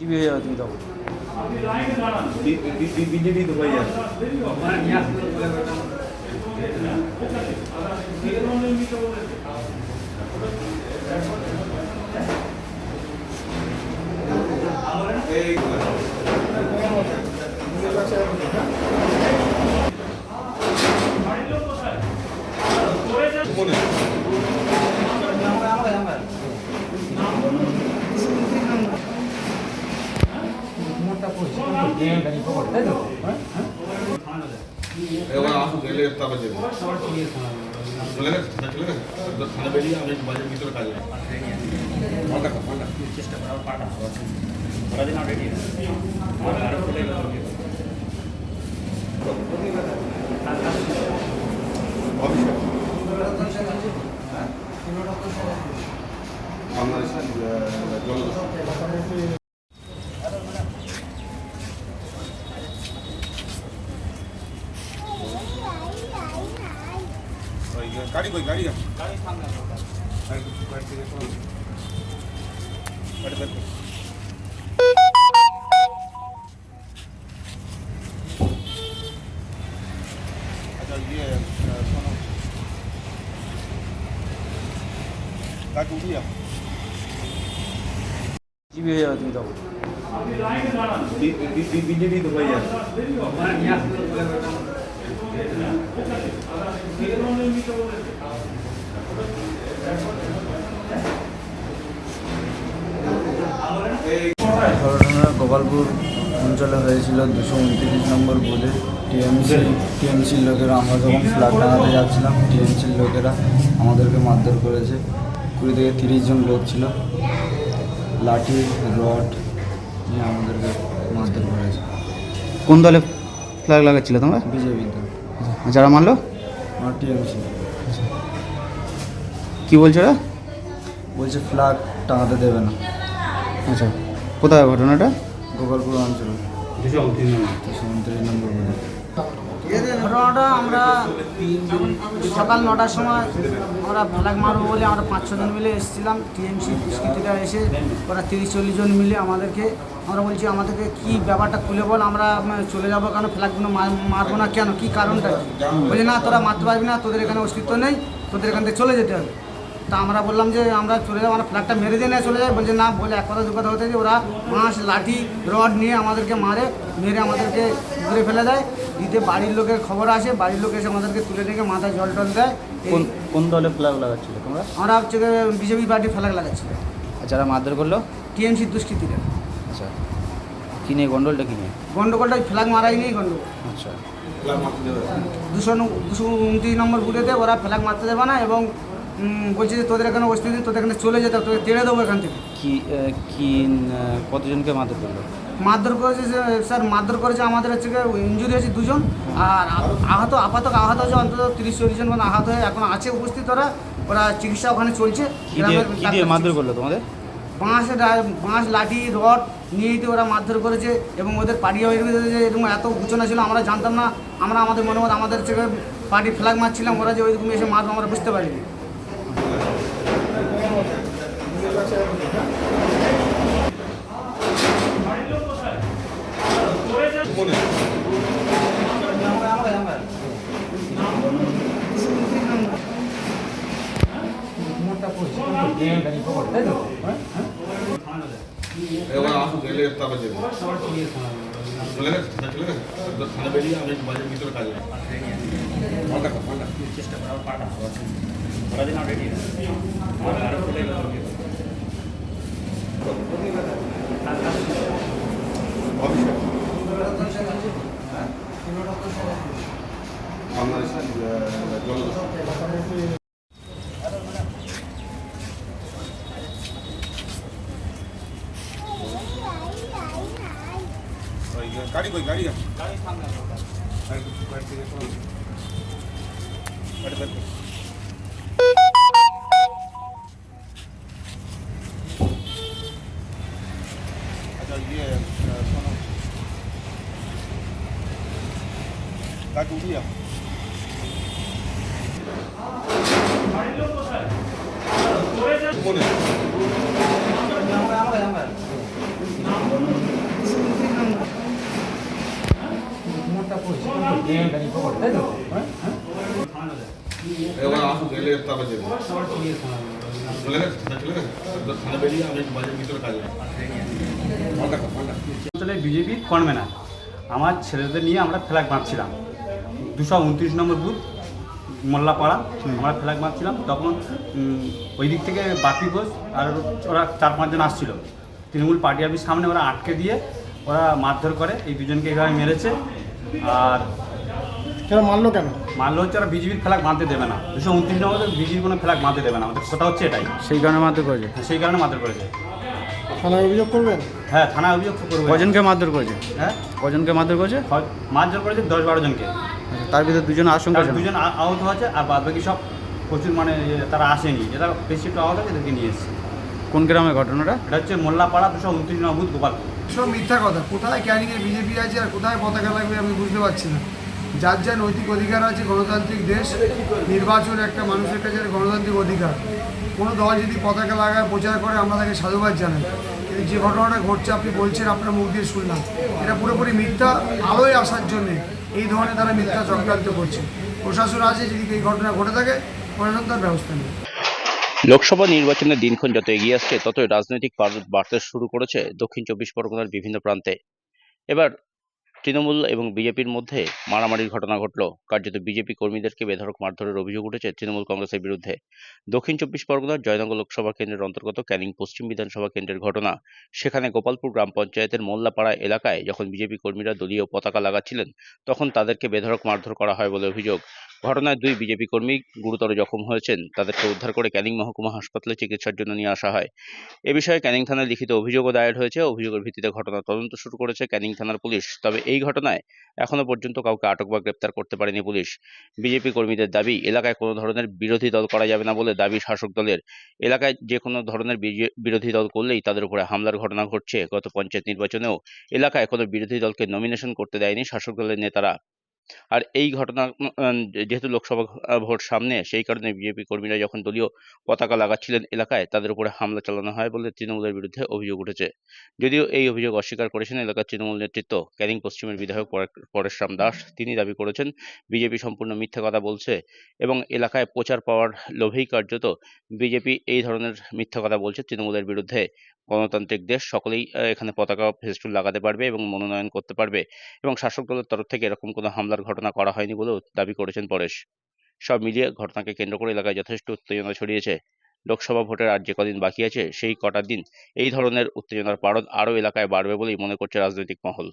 GB হয়ে যাবে তুমি তখন বিজেপি তো হয়ে যাবে এই মনে এবার আসুক এলে তারপর যাবে চলে গেছে না চলে গেছে তো থানা বেরিয়ে আমি একটু বাজারের ভিতরে কাজে পাল্টা খা, পাল্টা চেষ্টা করা পাটা ওরা দিন রেডি আমাদের আরও ফুটে গেল অভিষেক বাংলাদেশ জলদস্যু গাড়ি কই গাড়ি গাড়ি সামনে গাড়ি গাড়ি থেকে শোনো গাড়ি বের কর। আচ্ছা ইয়ে আহ, শোনো গাড়ি উঠিয়ে যাও জিবি হয়ে যাবে তুমি তখন বিজেপি তো হয়ে যাবে এই ঘটনা গোপালপুর অঞ্চলে হয়েছিল দুশো উনত্রিশ নম্বর বুথে। টিএমসি টিএমসির লোকেরা আমরা যখন ফ্ল্যাগ টাঙাতে যাচ্ছিলাম টিএমসির লোকেরা আমাদেরকে মারধর করেছে। কুড়ি থেকে তিরিশ জন লোক ছিল। লাঠি, রড নিয়ে আমাদেরকে মারধর করেছে। কোন দলে ফ্ল্যাগ লাগাচ্ছিলে তোমরা? বিজেপি যারা মানলো? কি বলছো ওরা? বলছে ফ্ল্যাগ টাঙাতে দেবে না। আচ্ছা কোথায় ঘটনাটা? গোপালপুর অঞ্চল। ঘটনাটা আমরা সকাল নটার সময় আমরা ফ্ল্যাগ মারবো বলে আমরা পাঁচ ছজন মিলে এসেছিলাম। টিএমসি এসে ওরা তিরিশ চল্লিশ জন মিলে আমাদেরকে আমরা বলছি আমাদেরকে কি ব্যাপারটা খুলে বল আমরা চলে যাব কেন ফ্ল্যাগগুলো মার- মারবো না কেন কি কারণটা? বলি না তোরা মারতে পারবি না তোদের এখানে অস্তিত্ব নেই তোদের এখান থেকে চলে যেতে হবে। তা আমরা বললাম যে আমরা চলে যাব আমরা ফ্ল্যাগটা মেরে দিয়ে নিয়ে চলে যাই বলছে না বলে এক কথা দু কথা হতে যে ওরা বাঁশ লাঠি রড নিয়ে আমাদেরকে মারে মেরে আমাদেরকে ঘুরে ফেলে দেয়। দিতে বাড়ির লোকের খবর আসে বাড়ির লোক এসে আমাদেরকে তুলে রেখে মাথায় জল টল দেয়। কোন কোন দলে ফ্ল্যাগ লাগাচ্ছিল তোমরা? আমরা হচ্ছে বিজেপি পার্টি ফ্ল্যাগ লাগাচ্ছি আর যারা মারধর করল? টিএমসি দুষ্কৃতীরা। কি নিয়ে গন্ডলটা কি নিয়ে? গন্ডগোলটা ফ্ল্যাগ মারাই নেই গন্ডগোল। আচ্ছা। দুশো দুশো উনত্রিশ নম্বর বুথেতে ওরা ফ্ল্যাগ মারতে দেবে না এবং বলছে যে তোদের এখানে অস্তিত্ব নেই, তোদের এখানে চলে যেতে হবে, তোদের তেড়ে দেবো এখান থেকে। কি কি কতজনকে মারধর করল? মারধর করেছে যে স্যার মারধর করেছে আমাদের হচ্ছে ইঞ্জুরি হয়েছে দুজন আর আহত আপাতত আহত হয়েছে অন্তত তিরিশ চল্লিশ জন আহত হয়ে এখন আছে উপস্থিত ওরা ওরা চিকিৎসা ওখানে চলছে মারধর করল তোমাদের? বাঁশ বাঁশ, লাঠি, রড নিয়ে যেতে ওরা মারধর করেছে এবং ওদের পার্টি যে এরকম এত ঘুচনা ছিল, আমরা জানতাম না। আমরা আমাদের মনে মতো আমাদের হচ্ছে পার্টি ফ্ল্যাগ মারছিলাম, ওরা যে ওইরকম এসে মারবো আমরা বুঝতে পারিনি। মনে এবার তারপর যাবে চলে গেছে না চলে গেছে গাড়ি কই গাড়ি গাড়ি সামনে গাড়ি বের। আচ্ছা ইয়ে শোনো গাড়ি মনে এবার আসুক এলে তারপর যাবে চলে গেছে না চলে গেছে একবার থানা বেরিয়ে আমি বাজারের ভিতরে কাজে ফোনটা কর, ফোনটা কর। অঞ্চলে বিজেপির কনভেনার আমার ছেলেদের নিয়ে আমরা ফ্ল্যাগ মারছিলাম দুশো উনত্রিশ নম্বর বুথ, মোল্লাপাড়া, আমরা ফ্ল্যাগ মারছিলাম তখন ওই দিক থেকে বাপি ঘোষ আর ওরা চার পাঁচজন আসছিল। তৃণমূল পার্টি অফিস সামনে ওরা আটকে দিয়ে ওরা মারধর করে। এই দুজনকে এইভাবে মেরেছে। আর কেন মারলো কেন? মারলে হচ্ছে ওরা বিজেপির ফ্ল্যাগ মারতে দেবে না। দুশো উনত্রিশ নম্বর বিজেপির কোনো ফ্ল্যাগ মারতে দেবে না। আমাদের কথা হচ্ছে এটাই। সেই কারণে মারধর করেছে? সেই কারণে মারধর করেছে। থানায় অভিযোগ করবেন? হ্যাঁ থানায় অভিযোগ তো করবে। কজনকে মারধর করেছে? হ্যাঁ? কজনকে মারধর করেছে? মারধর করেছে দশ বারো জনকে। তার ভিতরে দুজন আশঙ্কা দুজন আহত হয়েছে আর বাদ বাকি সব প্রচুর মানে তারা আসেনি। যারা বেশি একটু আহত আছে এদেরকে নিয়ে এসেছে। কোন গ্রামের ঘটনাটা? এটা হচ্ছে মোল্লাপাড়া দুশো উনত্রিশ নম্বর গোপালপুর। সব মিথ্যা কথা। কোথায় ক্যানিংয়ে বিজেপি আছে আর কোথায় পতাকা লাগবে আমি বুঝতে পারছি না। যার যা নৈতিক অধিকার আছে, গণতান্ত্রিক দেশ, নির্বাচন একটা মানুষের কাছে গণতান্ত্রিক অধিকার। কোনো দল যদি পতাকা লাগায়, প্রচার করে, আমরা তাকে সাধুবাদ জানাই। কিন্তু যে ঘটনাটা ঘটছে, আপনি বলছেন, আপনার মুখ দিয়ে শুনলাম। এটা পুরোপুরি মিথ্যা, আলোয় আসার জন্যে এই ধরনের তারা মিথ্যা চক্রান্ত করছে। প্রশাসন আছে, যদি এই ঘটনা ঘটে থাকে, প্রশাসন তার ব্যবস্থা নেই লোকসভা নির্বাচনের দিনক্ষণ যত এগিয়ে আসছে, ততই রাজনৈতিক বাড়তে শুরু করেছে দক্ষিণ চব্বিশ পরগনার বিভিন্ন প্রান্তে। এবার তৃণমূল এবং বিজেপির মধ্যে মারামারির ঘটনা ঘটল। কার্যত বিজেপি কর্মীদেরকে বেধরক মারধরের অভিযোগ উঠেছে তৃণমূল কংগ্রেসের বিরুদ্ধে। দক্ষিণ চব্বিশ পরগনার জয়নগর লোকসভা কেন্দ্রের অন্তর্গত ক্যানিং পশ্চিম বিধানসভা কেন্দ্রের ঘটনা। সেখানে গোপালপুর গ্রাম পঞ্চায়েতের মোল্লাপাড়া এলাকায় যখন বিজেপি কর্মীরা দলীয় পতাকা লাগাচ্ছিলেন, তখন তাদেরকে বেধরক মারধর করা হয় বলে অভিযোগ। ঘটনায় দুই বিজেপি কর্মী গুরুতর জখম হয়েছেন। তাদেরকে উদ্ধার করে ক্যানিং মহকুমা হাসপাতালে চিকিৎসার জন্য নিয়ে আসা হয়। এ বিষয়ে ক্যানিং থানায় লিখিত অভিযোগও দায়ের হয়েছে। অভিযোগের ভিত্তিতে ঘটনা তদন্ত শুরু করেছে ক্যানিং থানার পুলিশ। তবে এই ঘটনায় এখনও পর্যন্ত কাউকে আটক বা গ্রেপ্তার করতে পারেনি পুলিশ। বিজেপি কর্মীদের দাবি, এলাকায় কোনো ধরনের বিরোধী দল করা যাবে না বলে দাবি শাসক দলের। এলাকায় যে কোনো ধরনের বিরোধী দল করলেই তাদের উপরে হামলার ঘটনা ঘটছে। গত পঞ্চায়েত নির্বাচনেও এলাকায় কোনো বিরোধী দলকে নমিনেশন করতে দেয়নি শাসক দলের নেতারা। আর এই ঘটনা যেহেতু লোকসভা ভোট সামনে, সেই কারণে বিজেপি কর্মীরা যখন দলীয় পতাকা লাগাচ্ছিলেন এলাকায়, তাদের উপরে হামলা চালানো হয় বলে তৃণমূলের বিরুদ্ধে অভিযোগ উঠেছে। যদিও এই অভিযোগ অস্বীকার করেছেন এলাকার তৃণমূল নেতৃত্ব, ক্যানিং পশ্চিমের বিধায়ক পরে- পরেশরাম দাস। তিনি দাবি করেছেন, বিজেপি সম্পূর্ণ মিথ্যা কথা বলছে এবং এলাকায় প্রচার পাওয়ার লোভেই কার্যত বিজেপি এই ধরনের মিথ্যা কথা বলছে তৃণমূলের বিরুদ্ধে। গণতান্ত্রিক দেশ সকলেই এখানে পতাকা ফেস্টুন লাগাতে পারবে এবং মনোনয়ন করতে পারবে এবং শাসক দলের তরফ থেকে এরকম কোনো হামলার ঘটনা করা হয়নি বলেও দাবি করেছেন পরেশ। সব মিলিয়ে ঘটনাকে কেন্দ্র করে এলাকায় যথেষ্ট উত্তেজনা ছড়িয়েছে। লোকসভা ভোটের আর যে কদিন বাকি আছে, সেই কটা দিন এই ধরনের উত্তেজনার পারদ আরও এলাকায় বাড়বে বলেই মনে করছে রাজনৈতিক মহল।